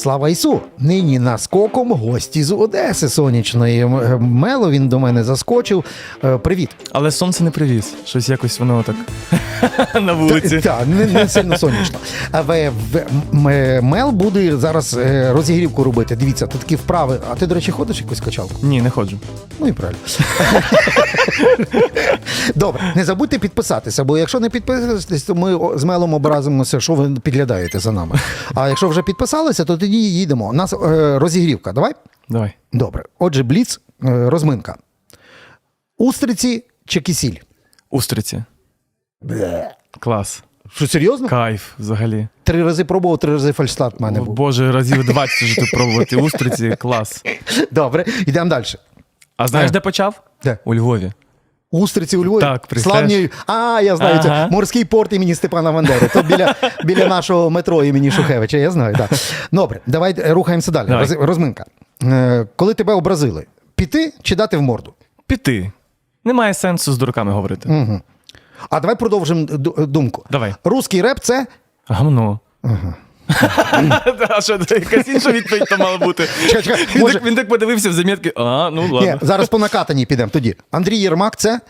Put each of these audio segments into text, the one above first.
Слава Ісу! Нині наскоком гості з Одеси сонячної. Мело він до мене заскочив. Е, Привіт. Але сонце не привіз. Щось якось воно так на вулиці. Так, не, не сильно сонячно. А в, в- м- Мел буде зараз е, розігрівку робити. Дивіться, тут такі вправи. А ти, до речі, ходиш якусь качалку? Ні, не ходжу. Ну і правильно. Добре, не забудьте підписатися, бо якщо не підписуєтесь, то ми о- з Мелом образимося, що ви підглядаєте за нами. А якщо вже підписалися, то тоді їдемо. У нас е, розігрівка. Давай? Давай. Добре. Отже, бліц, е, розминка. Устриці чи кисіль? Устриці. Клас. Що серйозно? Кайф взагалі. Три рази пробував, три рази фальштарт в мене був. Боже, разів 20 вже тут пробувати устриці. Клас. Добре, йдемо далі. А знаєш, де почав? Де? У Львові. Устриці у Львові. Так? Славні. А, я знаю, Ага. це морський порт імені Степана Бандери. То біля, біля нашого метро імені Шухевича, я знаю. Так. Добре, давай рухаємося далі. Давай. Розминка. Е, Коли тебе образили, піти чи дати в морду? Піти. Немає сенсу з дураками говорити. А давай продовжимо думку. Давай. Русський реп це. Гамно. А що, якась інша відповідь там мала бути. Він так- подивився в замітки. А, ну ладно. зараз по накатаній підемо тоді. Андрій Єрмак це.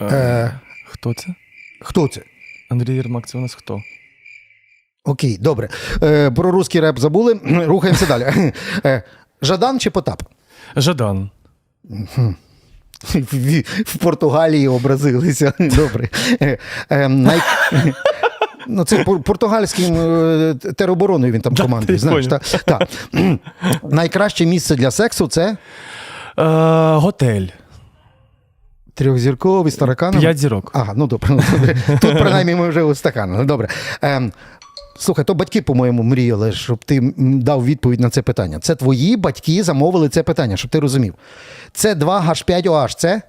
Е, Хто це? Хто це? Андрій Єрмак, це у нас хто? Окей, добре. Е, про русський реп забули. Рухаємося далі. Е, Жадан чи Потап? Жадан. В, Португалії образилися. Добре. Е, е, най... Ну, це пор- португальським е, теробороною він там командує. Знаєш, так. так. Найкраще місце для сексу це Е, Готель. трьохзірковий з тараканом. П'ять зірок. Ага, ну добре. Ну, добре. Тут принаймні ми вже у стакану. Добре. Ем, слухай, то батьки, по-моєму, мріяли, щоб ти дав відповідь на це питання. Це твої батьки замовили це питання, щоб ти розумів. Це 2 H5 OH. Це?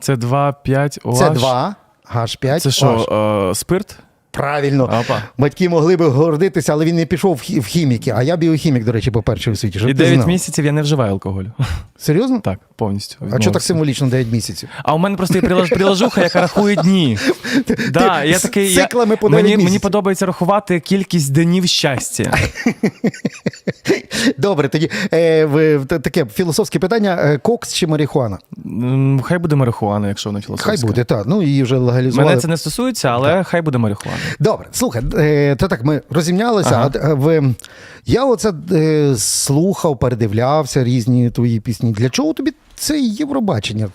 Це 2, 5, OH. Це 2 H5 Це OH. що, е, спирт? Правильно. Опа. Батьки могли би гордитися, але він не пішов в хіміки. А я біохімік, до речі, по першій у світі. Щоб І ти 9 знав. місяців я не вживаю алкоголю. Серйозно? Так, повністю. А що так символічно 9 місяців? А у мене просто є прилажуха, яка рахує дні. Да, я з такий, я, по 9 мені, мені подобається рахувати кількість днів щастя. Добре, тоді е, таке філософське питання: е, кокс чи марихуана? Хай буде марихуана, якщо вона філософська. Хай буде, так. Ну її вже легалізували. Мене це не стосується, але хай буде марихуана. Добре, слухай, е, то так ми розімнялися. Ага. А, е, в, я оце е, слухав, передивлявся різні твої пісні. Для чого тобі це Євробачення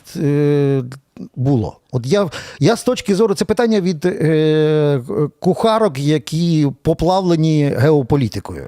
було? От я, я з точки зору, це питання від е, кухарок, які поплавлені геополітикою.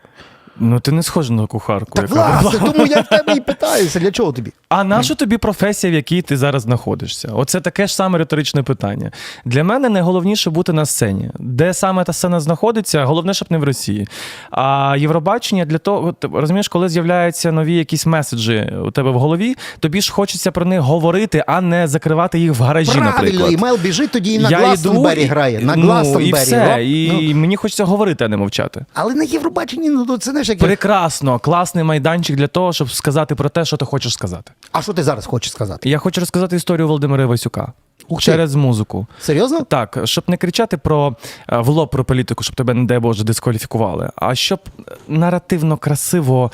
Ну ти не схожа на кухарку. Так, яка власне, тому я в тебе і питаюся, для чого тобі? А наша тобі професія, в якій ти зараз знаходишся? Оце таке ж саме риторичне питання. Для мене найголовніше бути на сцені. Де саме та сцена знаходиться, головне, щоб не в Росії. А Євробачення для того, розумієш, коли з'являються нові якісь меседжі у тебе в голові, тобі ж хочеться про них говорити, а не закривати їх в гаражі, Правильно, наприклад. імейл біжить тоді і на Я Гластонбері і- грає. На ну, і все. І ну. мені хочеться говорити, а не мовчати. Але на Євробаченні, ну то це знаєш, як. Прекрасно, класний майданчик для того, щоб сказати про те, що ти хочеш сказати. А що ти зараз хочеш сказати? Я хочу розказати історію Володимира Івасюка Ух ти. через музику. Серйозно? Так, щоб не кричати про е, в лоб про політику, щоб тебе, не дай Боже, дискваліфікували, а щоб наративно красиво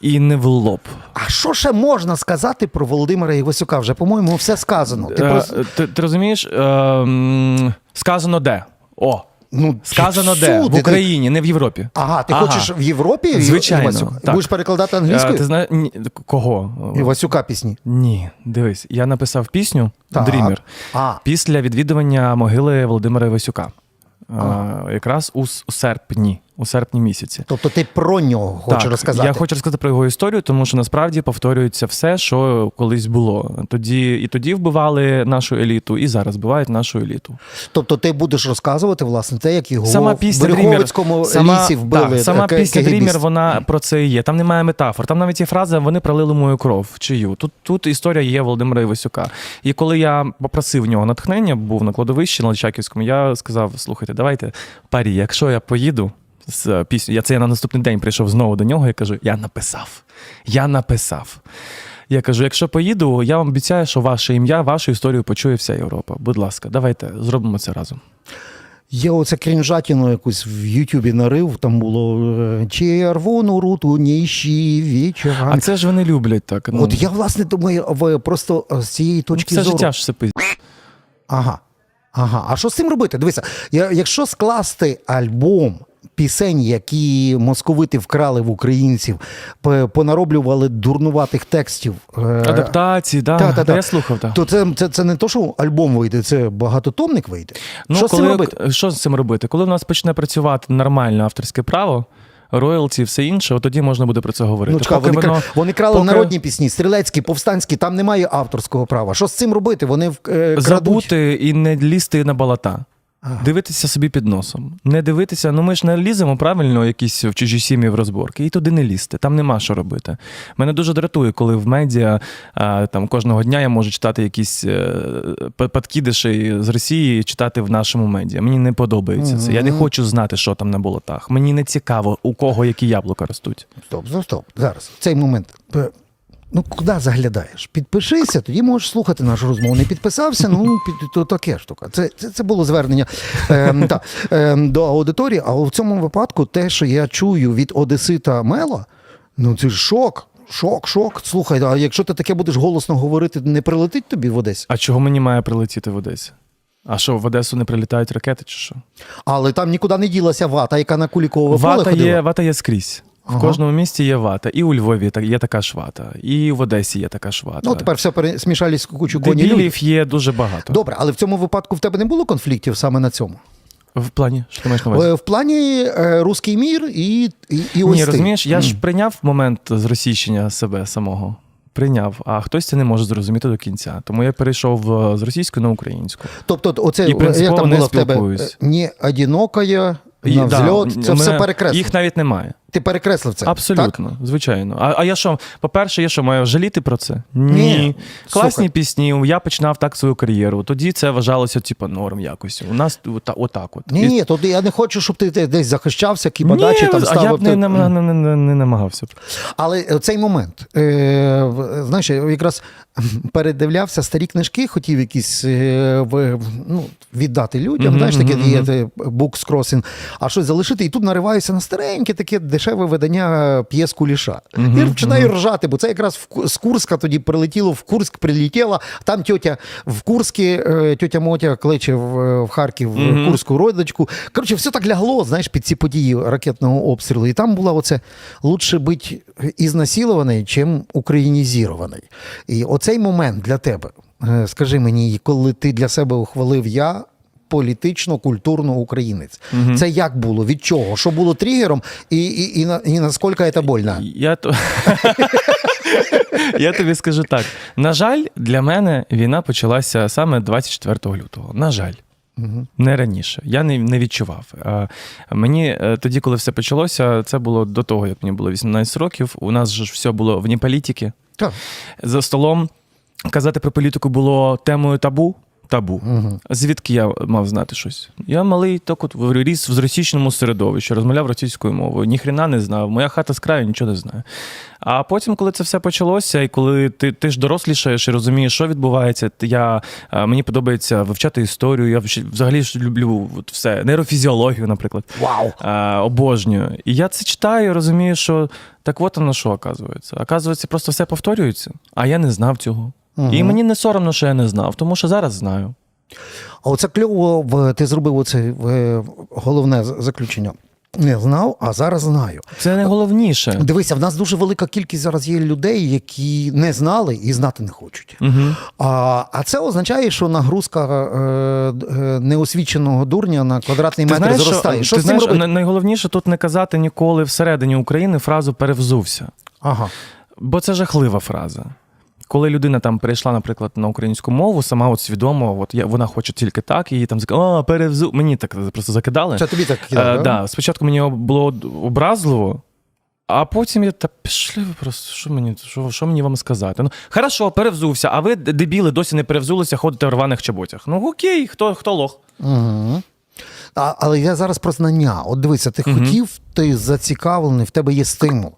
і не в лоб. А що ще можна сказати про Володимира Івасюка? Вже, по-моєму, все сказано. Ти Е, просто, ти, ти розумієш? Е, м, сказано де? О, ну, сказано де? В Україні, не в Європі. Ага, ти Ага. хочеш в Європі Звичайно, Івасюка? так. Будеш перекладати Е, англійською? ти знаєш ні, кого? Івасюка пісні. Ні, дивись, я написав пісню Так. Дрімер А, після відвідування могили Володимира Івасюка. Е, якраз у, у серпні, у серпні місяці. тобто ти про нього хочеш розказати. Я хочу розказати про його історію, тому що насправді повторюється все, що колись було. Тоді і тоді вбивали нашу еліту, і зараз вбивають нашу еліту. Тобто ти будеш розказувати, власне, те, як його Сама в пісня Дрімер, сама, лісі вбили. так, сама пісня кегебісти. Дрімер, вона про це і є. Там немає метафор. Там навіть є фраза Вони пролили мою кров. Чию? Тут, тут історія є Володимира Івасюка. І коли я попросив в нього натхнення, був на кладовищі на Личаківському, я сказав: слухайте, давайте парі, якщо я поїду. З пісню. Я це я на наступний день прийшов знову до нього і кажу: я написав. Я написав. Я кажу: якщо поїду, я вам обіцяю, що ваше ім'я, вашу історію почує вся Європа. Будь ласка, давайте зробимо це разом. Я оце крінжатіну якусь в Ютубі нарив, там було е, червону руту ніщі вечора. А це ж вони люблять так. Ну, От я, власне, думаю, ви просто е, з цієї ну, точки це зору. життя ж все пиздить. Ага. Ага. А що з цим робити? Дивися, якщо скласти альбом пісень, які московити вкрали в українців, понароблювали дурнуватих текстів. е, Адаптації, да. Та, та, та. я слухав, так. То це, це, це не то, що альбом вийде, це багатотомник вийде. Ну, що з цим робити? Що з цим робити? Коли в нас почне працювати нормальне авторське право, роялті все інше, от тоді можна буде про це говорити. Ну, чекай, Поки вони, воно- вони крали поки народні пісні, стрілецькі, повстанські, там немає авторського права. Що з цим робити? Вони в- е, крадуть. Забути і не лізти на болота. Дивитися собі під носом. Не дивитися, ну ми ж не ліземо правильно якісь в чужі сім'ї в розборки, і туди не лізти. Там нема що робити. Мене дуже дратує, коли в медіа а, там кожного дня я можу читати якісь е, подкидиші з Росії, читати в нашому медіа. Мені не подобається це. Я не хочу знати, що там на болотах. Мені не цікаво, у кого які яблука ростуть. Стоп, стоп, стоп. Зараз, в цей момент. Ну, куди заглядаєш? Підпишися, тоді можеш слухати нашу розмову. Не підписався, ну під, то таке штука. Це, це, це було звернення ем, та, ем, до аудиторії, але в цьому випадку те, що я чую від Одесита Мела, ну це ж шок. Шок, шок. Слухай, а якщо ти таке будеш голосно говорити, не прилетить тобі в Одесі? А чого мені має прилетіти в Одесі? А що, в Одесу не прилітають ракети, чи що? Але там нікуди не ділася вата, яка на Кулікове поле Вата ходила. є, вата є скрізь. В Ага. кожному місті є вата. І у Львові є така ж вата, і в Одесі є така ж вата. Ну, тепер все пересмішались в кучу коні. люди. Дебілів є дуже багато. Добре, але в цьому випадку в тебе не було конфліктів саме на цьому? В плані, що ти маєш на увазі? Е, В плані е, руський мір і, і, і ось Ні, ти. розумієш, я ж прийняв момент зросійщення себе самого. Прийняв, а хтось це не може зрозуміти до кінця. Тому я перейшов е, з російської на українську. Тобто, оце І як принципово там не було в тебе спілкуюсь. е, не одинокая, І, на да, взльот, це мене- все перекреслено. Їх навіть немає. Ти перекреслив це. Так? Абсолютно, звичайно. А, а я що, по-перше, я що, маю жаліти про це? Ні. Ні. Класні Слухай. пісні. Я починав так свою кар'єру. Тоді це вважалося, типу, норм якось. У нас ота- отак от. Ні, І- ні, то я не хочу, щоб ти десь захищався, кіпадачі там а я б не, не, не, не, не, намагався. Але цей момент, е, знаєш, я якраз передивлявся старі книжки, хотів якісь е, в- ну, віддати людям, знаєш, таке є те, Books а щось залишити, і тут нариваюся на стареньке таке дешеве видання п'єс Куліша. Мгм, і починаю ржати, бо це якраз в з Курська тоді прилетіло, в Курськ прилетіло, там тьотя в Курські, е, тьотя Мотя кличе в, в Харків Мгм. Курську родичку. Коротше, все так лягло, знаєш, під ці події ракетного обстрілу. І там була оце лучше бути ізнасилований, чим українізірований. І оцей момент для тебе, е, скажи мені, коли ти для себе ухвалив я. Політично, культурно українець. Це як було? Від чого? Що було тригером, і, і, і, на- і наскільки це больно? Я, то... я тобі скажу так: на жаль, для мене війна почалася саме 24 лютого. На жаль. Не раніше. Я не, не відчував. А, мені е, тоді, коли все почалося, це було до того, як мені було 18 років. У нас же ж все було вні політики. Так. За столом казати про політику було темою табу. Табу. Звідки я мав знати щось? Я малий так от ріс в російському середовищі, розмовляв російською мовою, ніхрена не знав. Моя хата з краю нічого не знає. А потім, коли це все почалося, і коли ти, ти ж дорослішаєш і розумієш, що відбувається, я, мені подобається вивчати історію. Я взагалі ж люблю от все, нейрофізіологію, наприклад. Вау! А, обожнюю. І я це читаю розумію, що так от воно що оказується. Оказується, просто все повторюється, а я не знав цього. І мені не соромно, що я не знав, тому що зараз знаю. А оце кльово, ти зробив оце е, головне заключення. Не знав, а зараз знаю. Це найголовніше. Дивися, в нас дуже велика кількість зараз є людей, які не знали і знати не хочуть. Угу. А, а це означає, що нагрузка е, е, неосвіченого дурня на квадратний метр зростає. Що ти знаєш, робити? найголовніше тут не казати ніколи всередині України фразу перевзувся. Ага. Бо це жахлива фраза. Коли людина там перейшла, наприклад, на українську мову, сама от свідомо, от я, вона хоче тільки так, і її там а, перевзу. Мені так просто закидали. Це тобі так Е, кидав, да? спочатку мені було образливо, а потім я та пішли ви просто, що мені, що, що мені вам сказати? Ну, хорошо, перевзувся, а ви, дебіли, досі не перевзулися, ходите в рваних чоботях. Ну окей, хто, хто лох? Угу. А, але я зараз про знання. От дивися, ти Мгм. хотів ти зацікавлений, в тебе є стимул.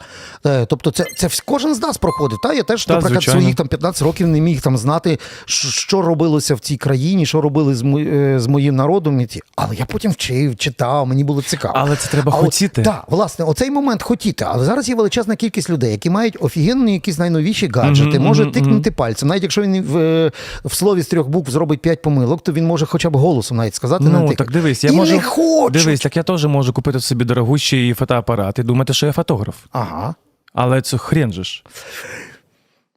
Е, Тобто, це, це кожен з нас проходить. Та? Я теж, Та, наприклад, звичайно. своїх там 15 років не міг там знати, що, робилося в цій країні, що робили з, мо- е, з моїм народом. Але я потім вчив, читав, мені було цікаво. Але це треба А хотіти. Так, власне, оцей момент хотіти. Але зараз є величезна кількість людей, які мають офігенні якісь найновіші гаджети, Мгм, може мгм, тикнути пальцем. Навіть якщо він в, е, в слові з трьох букв зробить п'ять помилок, то він може хоча б голосом навіть сказати. Ну, тикати. так дивись, я І можу. не хочуть. Дивись, так я теж можу купити собі дорогущий фотоапарат і думати, що я фотограф. Ага. Але це хрен же ж.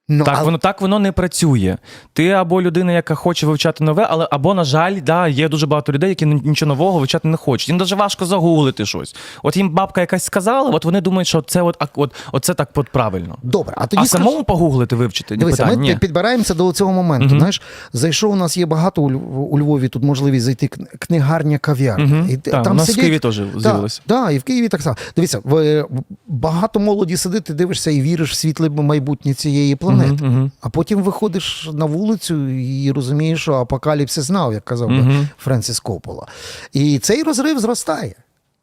Ну, Так, а- воно так воно не працює. Ти або людина, яка хоче вивчати нове, але або, на жаль, да, є дуже багато людей, які ні- нічого нового вивчати не хочуть. Їм дуже важко загуглити щось. От їм бабка якась сказала, от вони думають, що це от, от, от це так от правильно. Добре, а тоді а скажи- самому погуглити, вивчити, Дивися, питань. ми Ні. підбираємося до цього моменту. Знаєш, зайшов у нас є багато у Льв- у Львові. Тут можливість зайти книгарня кав'ярня. Мгм. І т- Так, у нас в Києві теж Так, з'явилося. да, і в Києві так само. Дивися, в, багато молоді сидить, ти дивишся і віриш в світле майбутнє цієї планети. Мгм, мгм. А потім виходиш на вулицю і розумієш, що апокаліпсис знав, як казав би Мгм. Френсіс Коппола. І цей розрив зростає.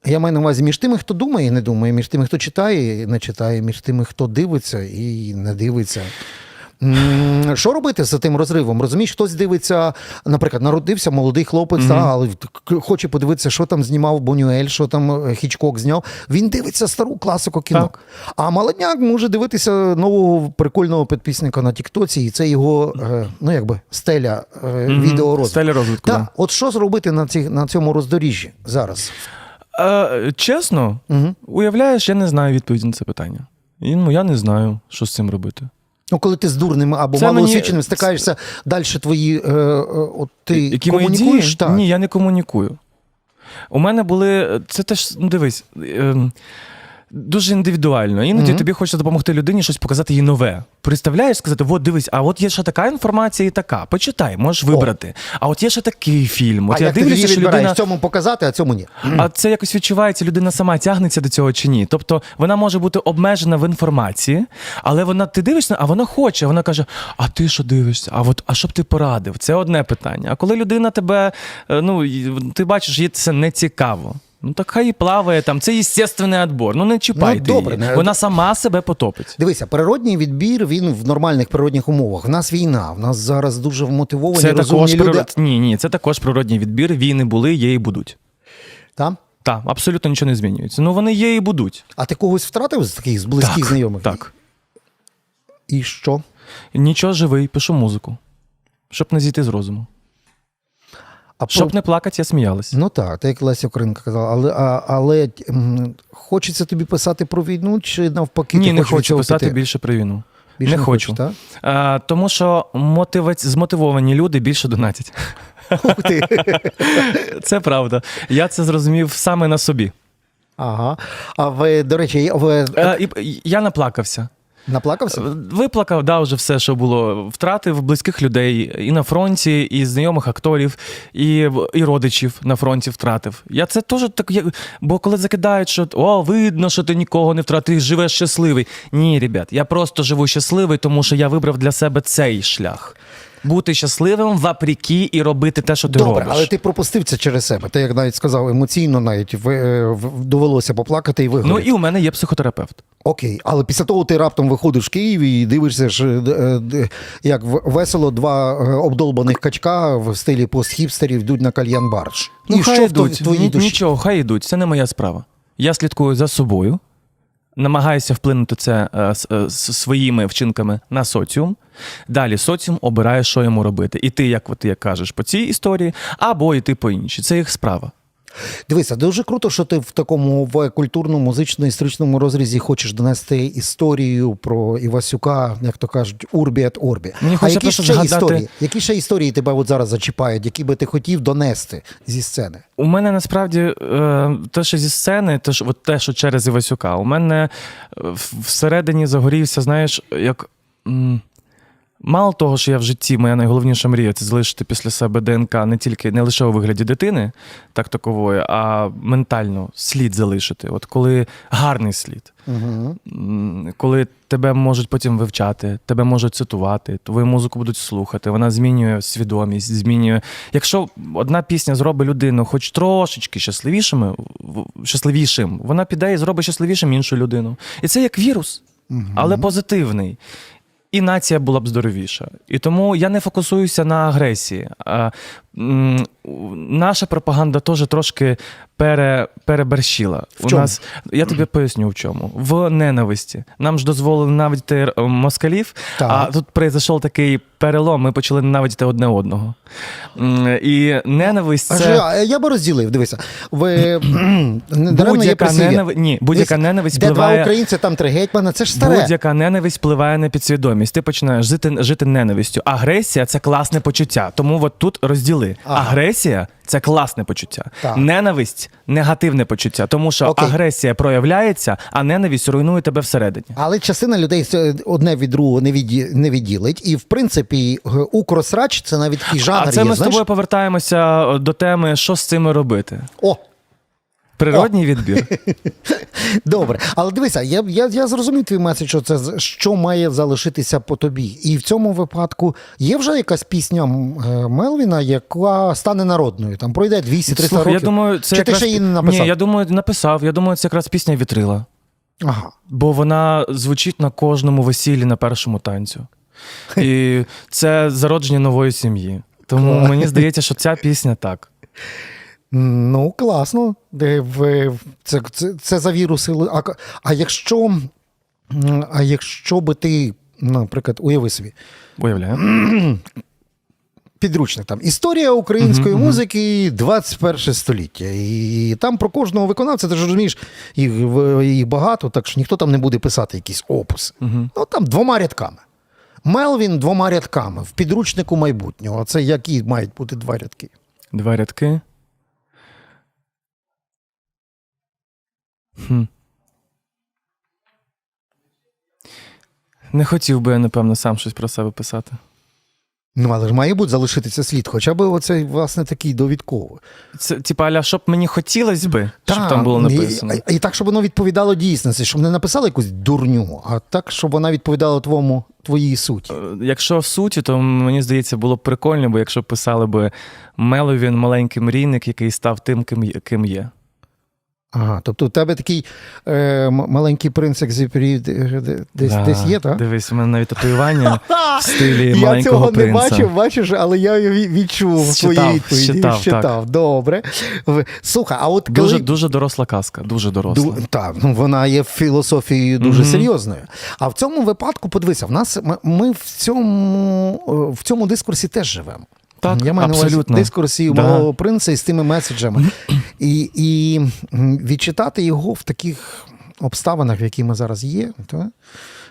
Я маю на увазі між тими, хто думає і не думає, між тими, хто читає і не читає, між тими, хто дивиться і не дивиться. Що робити з тим розривом? Розумієш, хтось дивиться, наприклад, народився молодий хлопець, та, але хоче подивитися, що там знімав Бонюель, що там е, Хічкок зняв. Він дивиться стару класику кіно. Так. А молодняк може дивитися нового прикольного підписника на Тіктоці, і це його е, ну, якби стеля е, Мгм. відеорозвитку. Стеля розвитку, Так, да. от що зробити на, ці, на цьому роздоріжжі зараз? Е, чесно, Угу. уявляєш, я не знаю відповіді на це питання. І, ну, я не знаю, що з цим робити. Ну, коли ти з дурним або Це малоосвіченим мені- стикаєшся, далі твої. Е, е, от ти Які мої комунікуєш? дії? Так. Ні, я не комунікую. У мене були. Це теж, ну дивись. ем, Дуже індивідуально. Іноді Мгм. тобі хочеться допомогти людині щось показати їй нове. Представляєш, сказати: от дивись, а от є ще така інформація і така. Почитай, можеш вибрати. А от є ще такий фільм. От а я як дивлюся, тоді що людина. цьому показати, а цьому ні. А це якось відчувається, людина сама тягнеться до цього чи ні. Тобто вона може бути обмежена в інформації, але вона ти дивишся, а вона хоче. Вона каже: А ти що дивишся? А от а що б ти порадив? Це одне питання. А коли людина тебе, е, ну ти бачиш, їй це не цікаво. Ну так хай і плаває там. Це естественний відбор. Ну не чіпайте Ну, добре, її. не- Вона сама себе потопить. Дивися, природній відбір він в нормальних природних умовах. В нас війна, в нас зараз дуже вмотивовані, Це розумні також люди. природ... ні, ні, це також природній відбір. Війни були, є і будуть. Та? Так, абсолютно нічого не змінюється. Ну вони є і будуть. А ти когось втратив з таких з близьких так, знайомих? Так. І що? Нічого живий, пишу музику. Щоб не зійти з розуму. А Щоб не плакати, я сміялась. Ну так, так як Леся Українка казала, але, а, але м, хочеться тобі писати про війну, чи навпаки, Ні, ти не хочу писати піти? більше про війну. Більше не хочу. хочеш. А, тому що мотиваці... змотивовані люди більше донатять. Ух ти. Це правда. Я це зрозумів саме на собі. Ага. А ви, до речі, ви Е, і, і я наплакався. Наплакався? Виплакав, да, вже все, що було. Втратив близьких людей і на фронті, і знайомих акторів, і, і родичів на фронті втратив. Я це теж так. Я, бо коли закидають, що о, видно, що ти нікого не втратив, живеш щасливий. Ні, ребят, я просто живу щасливий, тому що я вибрав для себе цей шлях. Бути щасливим вопреки і робити те, що ти Добре, робиш. але ти пропустив це через себе. Ти, як навіть сказав, емоційно навіть ви, е, в- довелося поплакати і Ну і у мене є психотерапевт. Окей, але після того ти раптом виходиш в Київ і дивишся, ж, е, е, як весело два обдолбаних качка в стилі постхіпстерів йдуть на кальян барж. Ну, і хай що в твоїй душі? Нічого, хай йдуть. Це не моя справа. Я слідкую за собою, намагаюся вплинути це е, е, своїми вчинками на соціум. Далі соціум обирає, що йому робити. І ти, як ти як кажеш, по цій історії, або йти по іншій. Це їх справа. Дивися, дуже круто, що ти в такому в культурному, музично-історичному розрізі хочеш донести історію про Івасюка, як то кажуть, урбі ет орбі. Мені а які ще згадати- історії? Які ще історії тебе от зараз зачіпають, які би ти хотів донести зі сцени? У мене насправді е, те, що зі сцени, те, що, от те, що через Івасюка, у мене е, всередині загорівся, знаєш, як. Мало того, що я в житті, моя найголовніша мрія це залишити після себе ДНК не тільки не лише у вигляді дитини, так такової, а ментально слід залишити. От коли гарний слід, Угу. Коли тебе можуть потім вивчати, тебе можуть цитувати, твою музику будуть слухати, вона змінює свідомість, змінює. Якщо одна пісня зробить людину хоч трошечки щасливішими, щасливішим, вона піде і зробить щасливішим іншу людину. І це як вірус, але позитивний. І нація була б здоровіша. І тому я не фокусуюся на агресії. Наша пропаганда теж трошки пере, переборщила. В чому? У нас, я тобі поясню в чому. В ненависті. Нам ж дозволили ненавидіти е, москалів, Так. а тут прийшов такий перелом, ми почали ненавидіти одне одного. І ненависть це. же, а я би розділив, дивися. Ви Будь-яка ненависть, ні, будь-яка ненависть Де два українці, там три гетьмана, це ж старе. Будь-яка ненависть впливає на підсвідомість. Ти починаєш жити, жити ненавистю. Агресія це класне почуття. Тому от тут розділи. Ага. Агресія це класне почуття. Так. Ненависть негативне почуття. Тому що Окей. агресія проявляється, а ненависть руйнує тебе всередині. Але частина людей одне від другого не, від... не відділить. І в принципі, укросрач це навіть і жанр а це є. ми з тобою повертаємося до теми, що з цим робити. О, Природній відбір. добре. Але дивися, я, я, я зрозумів твій меседж, що це що має залишитися по тобі. І в цьому випадку є вже якась пісня е, Мелвіна, яка стане народною. Там пройде 200-300 років. я думаю, це Чи якраз... ти ще її не написав? Ні, я думаю, написав. Я думаю, це якраз пісня вітрила. Ага. Бо вона звучить на кожному весіллі на першому танцю. І це зародження нової сім'ї. Тому мені здається, що ця пісня так. Ну, класно. Це, це, це за віруси. А, а якщо. А якщо би ти, наприклад, уяви собі, Уявляю. підручник там історія української музики 21 століття. І там про кожного виконавця, ти ж розумієш, їх, їх багато, так що ніхто там не буде писати якісь опуси. Ну там двома рядками. Мелвін двома рядками в підручнику майбутнього. Це які мають бути два рядки? Два рядки. Хм. Не хотів би я, напевно, сам щось про себе писати. Ну, але ж має бути залишитися слід, хоча б оцей, власне, такий довідковий. Це, типа, аля, щоб мені хотілося би, щоб там було написано. І, і так, щоб воно відповідало дійсності, щоб не написали якусь дурню, а так, щоб вона відповідала твоєму, твоїй суті. Е, Якщо в суті, то мені здається, було б прикольно, бо якщо писали би Меловін, маленький мрійник, який став тим, ким є. Ага, тобто у тебе такий е, маленький принц Екзюпері де- де- десь, Да, десь є, так? Дивись, у мене навіть татуювання в стилі Я маленького цього принца. не бачив, бачиш, але я ві- відчув в Считав, відповіді. считав, Считав. Добре. В- Слухай, а от коли... Дуже, дуже доросла казка, дуже доросла. Ду- Так, ну вона є філософією дуже Мгм. серйозною. А в цьому випадку, подивися, в нас ми, ми в цьому е, в цьому дискурсі теж живемо. Так, Я маю на увазі абсолютно. дискурсі Да. малого принца із тими меседжами. І, і відчитати його в таких обставинах, в які ми зараз є, та?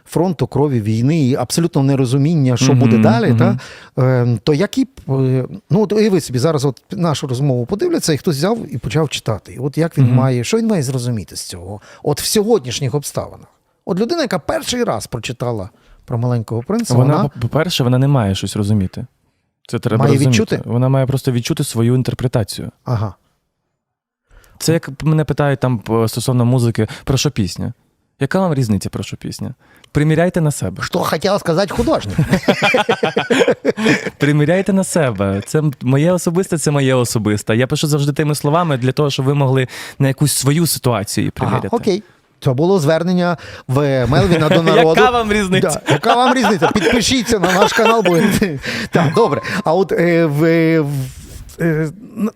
фронту, крові, війни, і абсолютно нерозуміння, що буде далі, мгм. та? Е, то які б, е, ну от уяви собі, зараз от нашу розмову подивляться, і хтось взяв і почав читати. І от як він має, що він має зрозуміти з цього? От в сьогоднішніх обставинах. От людина, яка перший раз прочитала про маленького принца, Вона, вона, по-перше, вона не має щось розуміти. Це треба Має розуміти. відчути? Вона має просто відчути свою інтерпретацію. ага. Це як мене питають там стосовно музики, про що пісня? Яка вам різниця про що пісня? Приміряйте на себе. Що хотів сказати художник? Приміряйте на себе. Це моє особисте, це моє особисте. Я пишу завжди тими словами для того, щоб ви могли на якусь свою ситуацію приміряти. Ага, окей. Це було звернення в Мелвіна до народу. Яка вам різниця? Да. Яка вам різниця? Підпишіться на наш канал. Бо... так, добре. А от е, в, в, е,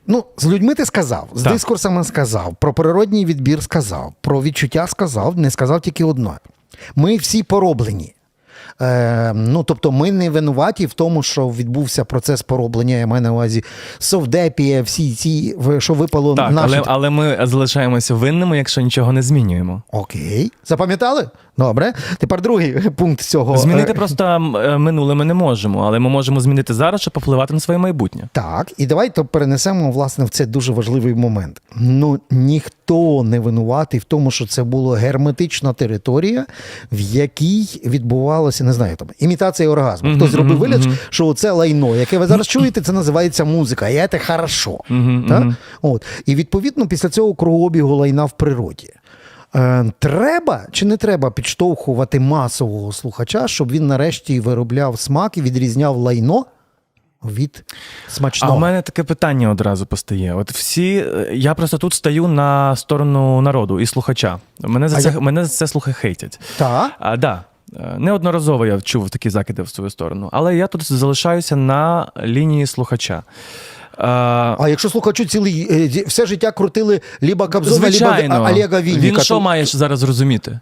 ну, з людьми ти сказав, з Так. дискурсами сказав, про природній відбір сказав, про відчуття сказав, не сказав тільки одне. Ми всі пороблені. Е, ну, тобто, ми не винуваті в тому, що відбувся процес пороблення, я маю на увазі совдепія, всі ці, що випало Так, наші. але, але ми залишаємося винними, якщо нічого не змінюємо. Окей. Запам'ятали? Добре. Тепер другий пункт цього. Змінити Е, просто е, минуле ми не можемо, але ми можемо змінити зараз, щоб попливати на своє майбутнє. Так, і давайте перенесемо власне в цей дуже важливий момент. Ну ніхто не винуватий в тому, що це була герметична територія, в якій відбувалося, не знаю, там імітація оргазму. Хтось зробив вигляд, що це лайно, яке ви зараз чуєте, це називається музика. І це хорошо. Так? От. І відповідно після цього кругообігу лайна в природі. Е, треба чи не треба підштовхувати масового слухача, щоб він нарешті виробляв смак і відрізняв лайно від смачного? А у мене таке питання одразу постає. От всі, е, я просто тут стою на сторону народу і слухача. Мене за це, я- мене за це слухи хейтять. Та? А, да. Е, Неодноразово я чув такі закиди в свою сторону. Але я тут залишаюся на лінії слухача. Е, А якщо слухачу цілий е, все життя крутили Ліба Кобзона, Звичайно, Олега Вінніка. він що то- має ж зараз зрозуміти?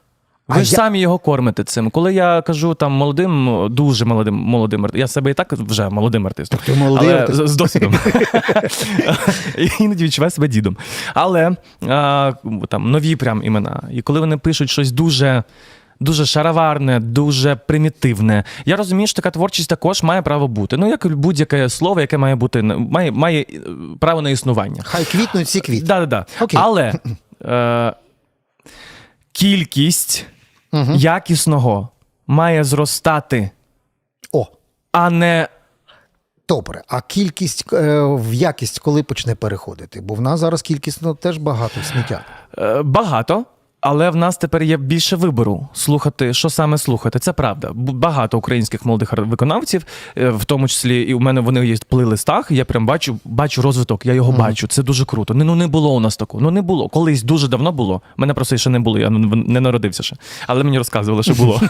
Ви А ж я- самі його кормите цим. Коли я кажу там молодим, дуже молодим, молодим артистом, я себе і так вже молодим артистом. ти молодий але артист. з, з досвідом. Іноді відчуваю себе дідом. Але а, там нові прям імена. І коли вони пишуть щось дуже. Дуже шароварне, дуже примітивне. Я розумію, що така творчість також має право бути. Ну, як будь-яке слово, яке має бути має, має е, право на існування. Хай квітнуть всі квіти. Да, да, да. Окей. Але е, кількість якісного має зростати, О, а не добре. А кількість е, в якість коли почне переходити? Бо в нас зараз кількісно теж багато сміття. е, багато. Але в нас тепер є більше вибору слухати, що саме слухати. Це правда. Багато українських молодих виконавців, е, в тому числі і у мене вони є в плейлистах. Я прям бачу, бачу розвиток, я його бачу. Це дуже круто. Не, ну не було у нас такого. Ну не було. Колись дуже давно було. Мене просто ще не було, я не народився ще. Але мені розказували, що було.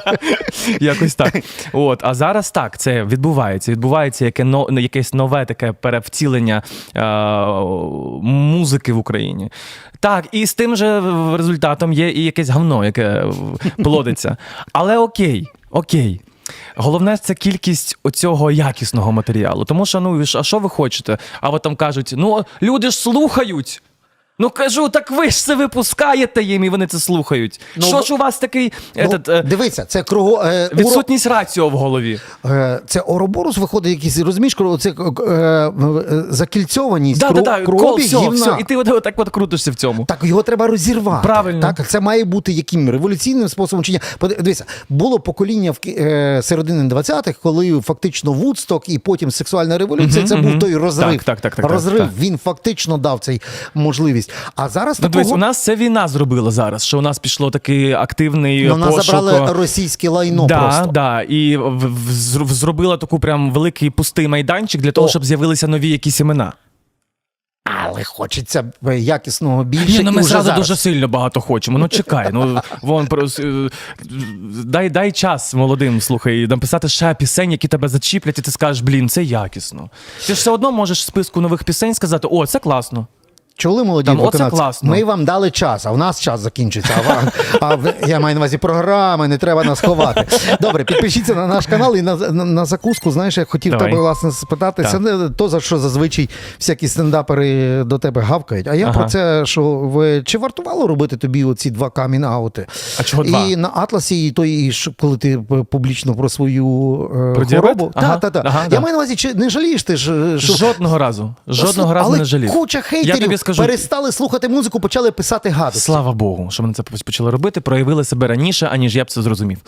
Якось так. От, а зараз так, це відбувається. Відбувається яке якесь нове таке перевтілення е, музики в Україні. Так, і з тим же результатом є і якесь гавно, яке плодиться. Але окей, окей. Головне це кількість оцього якісного матеріалу. Тому що, ну, а що ви хочете? А от там кажуть: ну, люди ж слухають. Ну кажу, так ви ж це випускаєте їм, і вони це слухають. Ну, що ж у вас такий Ну, етот, е, це круго. Е, уро- відсутність раціо в голові? Е, Це Ороборус виходить якийсь, розумієш, коли це е, е, закільцьованість, Да, кру- да, да, кол, все, гівна. все, і ти от, от так от крутишся в цьому. Так його треба розірвати. Правильно. Так, це має бути яким революційним способом чи ні. Под- Дивися, було покоління в е, середини 20-х, коли фактично Вудсток і потім сексуальна революція. Це був той розрив. Так, так, так, так, розрив. так. Він фактично дав цей можливість. А зараз Ну, дивись, у нас це війна зробила зараз, що у нас пішло такий активний Ну, нас пошук. забрали російське лайно да, просто. да, і зробила таку прям великий пустий майданчик для того, О. щоб з'явилися нові якісь імена. Але хочеться якісного більше. Ні, ну ми зразу зараз. дуже сильно багато хочемо. Ну чекай, ну вон дай, дай час молодим, слухай, написати ще пісень, які тебе зачіплять, і ти скажеш, блін, це якісно. Ти ж все одно можеш в списку нових пісень сказати, о, це класно. Чули молоді Там, оце виконавці? класно. Ми вам дали час, а в нас час закінчиться. А, вам, а я маю на увазі програми, не треба нас ховати. Добре, підпишіться на наш канал і на, на, на закуску. Знаєш, я хотів Давай. тебе власне спитати. Це не то, за що зазвичай всякі стендапери до тебе гавкають. А я Ага. про це, що ви чи вартувало робити тобі оці два камін-аути? А чого два? І на Атласі, і той, і що, коли ти публічно про свою е, Про хворобу. Ага. Та, та, та. Ага, я да. маю на увазі, чи не жалієш ти ж, що Жодного разу. Жодного разу але не жалів. Куча хейтерів Я тобі скажу, перестали слухати музику, почали писати гадості. Слава Богу, що вони це почали робити, проявили себе раніше, аніж я б це зрозумів.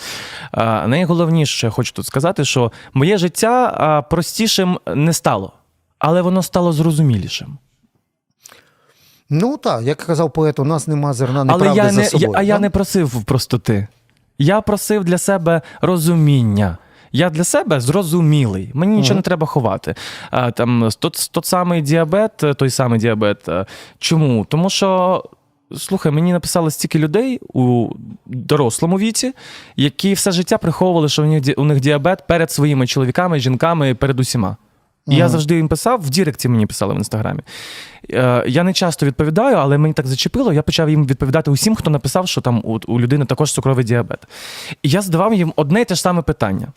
А, найголовніше, що я хочу тут сказати, що моє життя а, простішим не стало, але воно стало зрозумілішим. Ну так, як казав поет, у нас нема зерна Але неправди я за не, собою. я, а я не просив простоти. Я просив для себе розуміння. Я для себе зрозумілий. Мені нічого не треба ховати. А, там, тот, тот самий діабет, той самий діабет. е, Чому? Тому що. Слухай, мені написали стільки людей у дорослому віці, які все життя приховували, що у них, у них діабет перед своїми чоловіками, жінками, перед усіма. І я завжди їм писав, в Діректі мені писали в інстаграмі. Е, я не часто відповідаю, але мені так зачепило. Я почав їм відповідати усім, хто написав, що там у, у людини також цукровий діабет. І я задавав їм одне і те ж саме питання.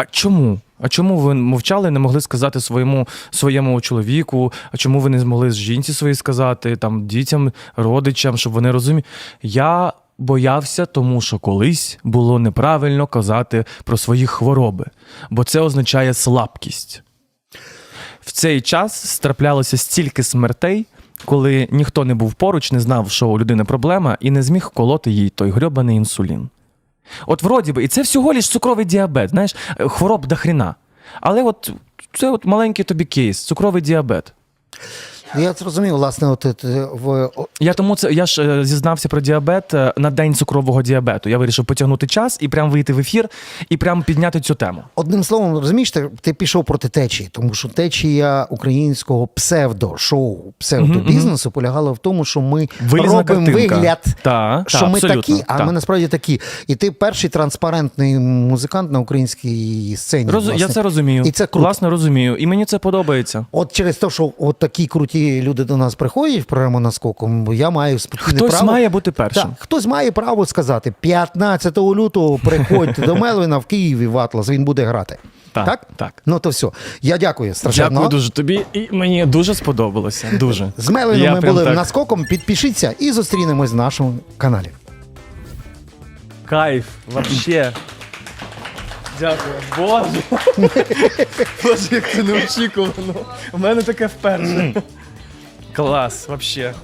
А чому? А чому ви мовчали, не могли сказати своєму своєму чоловіку? А чому ви не змогли з жінці своїй сказати, там, дітям, родичам, щоб вони розуміли? Я боявся, тому що колись було неправильно казати про свої хвороби, бо це означає слабкість. В цей час страплялося стільки смертей, коли ніхто не був поруч, не знав, що у людини проблема, і не зміг колоти їй той грьобаний інсулін. От вроді би, і це всього лиш цукровий діабет, знаєш, е, хвороб до хріна. Але от це от маленький тобі кейс, цукровий діабет. Я зрозумів, власне, от, от, в Я тому це я ж е, зізнався про діабет е, на день цукрового діабету. Я вирішив потягнути час і прям вийти в ефір і прям підняти цю тему. Одним словом, розумієш, ти, ти пішов проти течії, тому що течія українського псевдо-шоу, псевдобізнесу полягала в тому, що ми Вилізна робимо картинка. вигляд, Та, що та, ми такі, а та. ми насправді такі. І ти перший транспарентний музикант на українській сцені. Роз... Я це розумію. І це круто. Власне розумію. І мені це подобається. От через те, що от такі круті люди до нас приходять в програму наскоком, бо я маю спокійне Хтось право. має бути першим. Так, хтось має право сказати: 15 лютого приходьте до Мелвіна в Києві в Атлас, він буде грати. Так, так? так. Ну то все. Я дякую страшенно. Дякую дуже тобі, і мені дуже сподобалося. Дуже. З Мелвіном ми були так- наскоком. Підпишіться і зустрінемось в нашому каналі. Кайф, вообще. Дякую. Боже. Боже, як це неочікувано. У мене таке вперше. Класс, вообще.